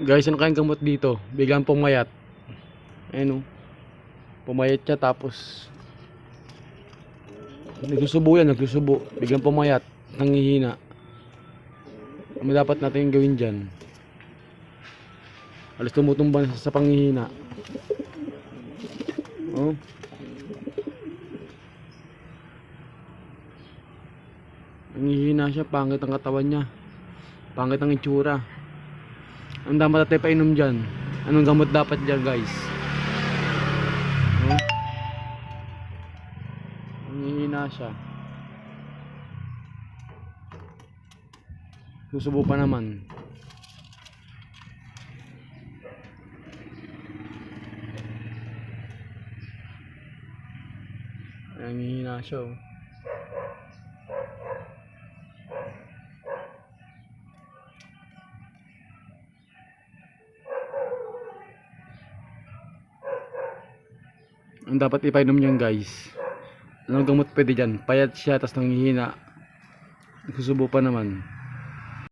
Guys, ano kayang gamot dito? Biglang pumayat. Ayun oh. Pumayat siya tapos nagsusubo yan, nagsusubo. Biglang pumayat, nangihina. Ano dapat natin gawin dyan? Alas tumutumba na sa pangihina. Oh. Nangihina siya, pangit ang katawan niya. Pangit ang itsura. Ang dapat natin painom dyan? Anong gamot dapat dyan guys? Oh. Nangihina siya. Susubo pa naman. Nangihina siya oh. Ang dapat ipainom niyan guys. Anong gamot pwede dyan? Payat siya, tapos nanghihina. Nagsusubo pa naman.